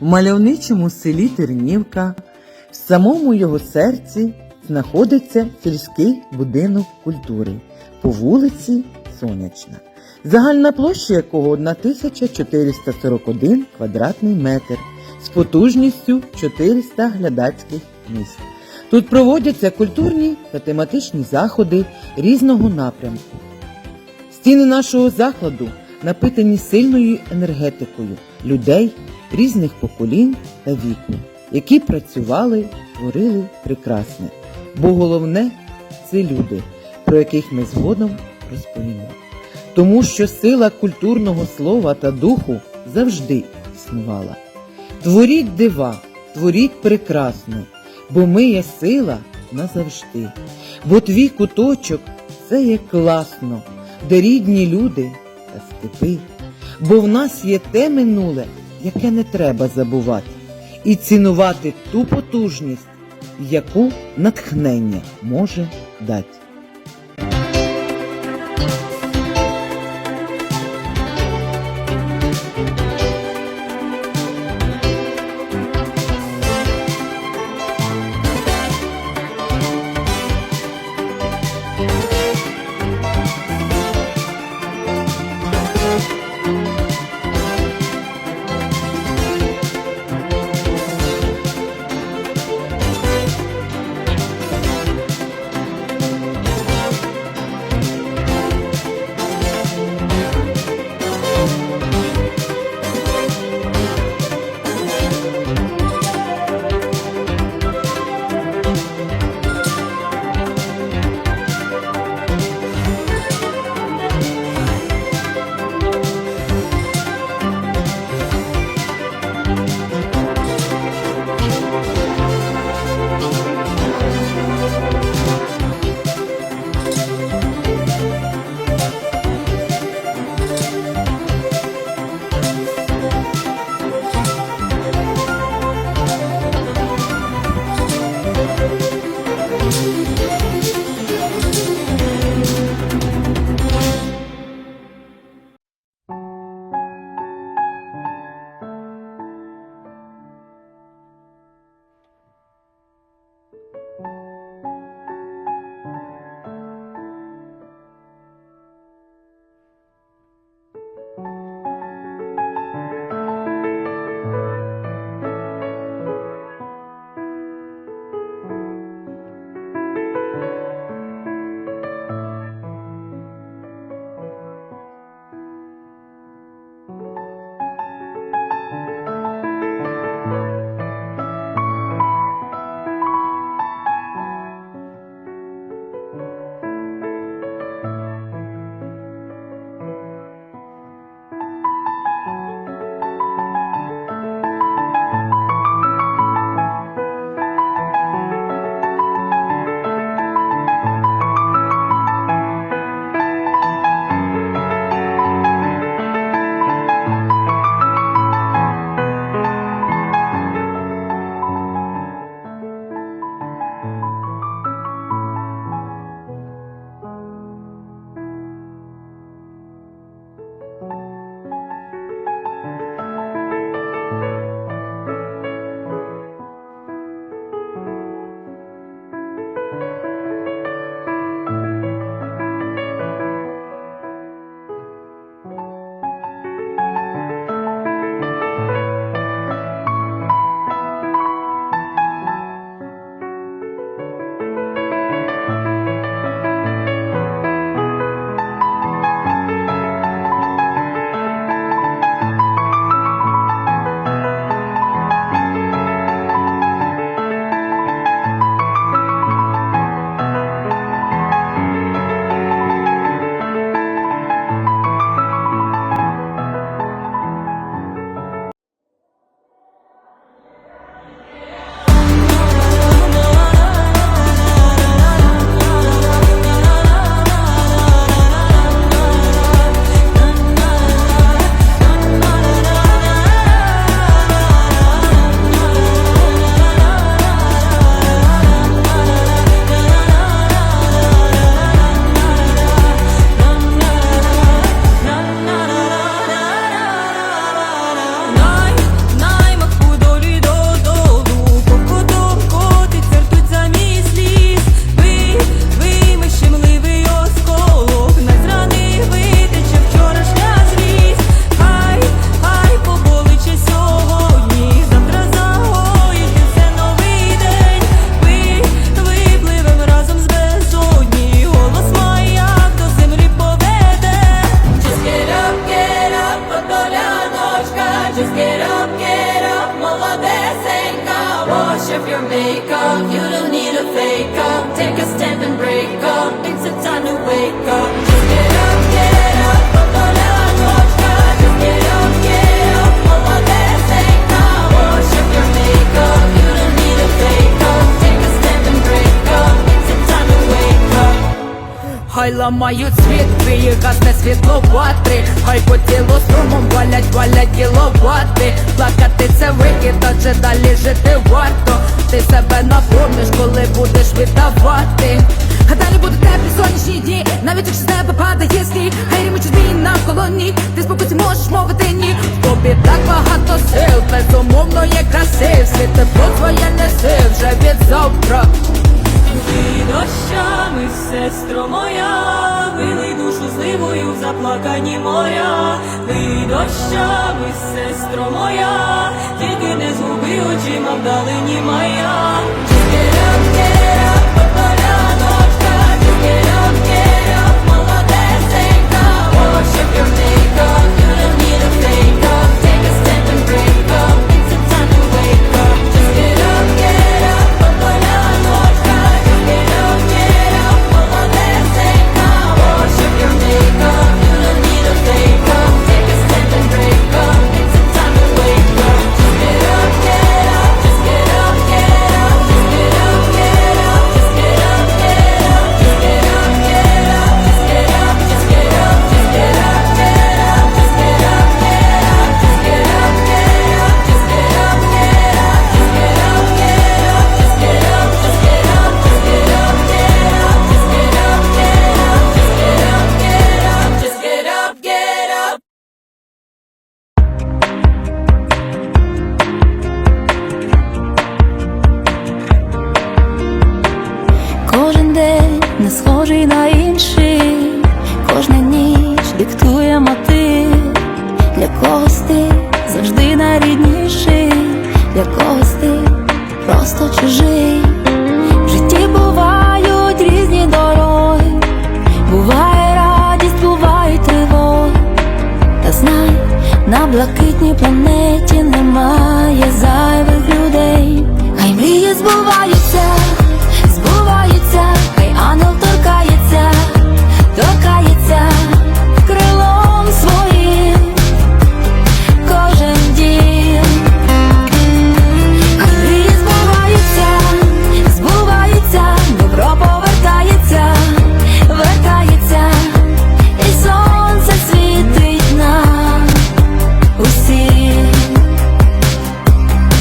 в мальовничому селі Тернівка, в самому його серці знаходиться сільський будинок культури по вулиці Сонячна, загальна площа якого 1441 квадратний метр з потужністю 400 глядацьких місць. Тут проводяться культурні та тематичні заходи різного напрямку. Стіни нашого закладу напитані сильною енергетикою людей різних поколінь та віку, які працювали, творили прекрасне. Бо головне це люди, про яких ми згодом розповімо. Тому що сила культурного слова та духу завжди існувала. Творіть дива, творіть прекрасно, бо ми є сила назавжди. Бо твій куточок це є класно, де рідні люди та степи. Бо в нас є те минуле, яке не треба забувати, і цінувати ту потужність, яку натхнення може дати. Хай ламають світ, твої гасне світло ватри Хай по тілу струмом валять, валять кіловати Плакати це вихід, адже далі жити варто. Ти себе наповниш, коли будеш віддавати. А далі будуть теплі сонячні дні Навіть якщо з неба падає сніг. Хай рімучі змій на колоні Ти спокійно можеш мовити ні. В тобі так багато сил, безумовно є краси. Все тепло твоє неси вже від завтра Ти дощами, сестро моя, вилий душу зливою в заплакані моря, Ти дощами, сестро моя, тільки не згуби очима вдалині моя. Схожий на інший, кожна ніч диктує мотив. Для когось ти завжди найрідніший, для когось ти просто чужий. В житті бувають різні дороги, буває радість, буває тривоги. Та знай, на блакитній планеті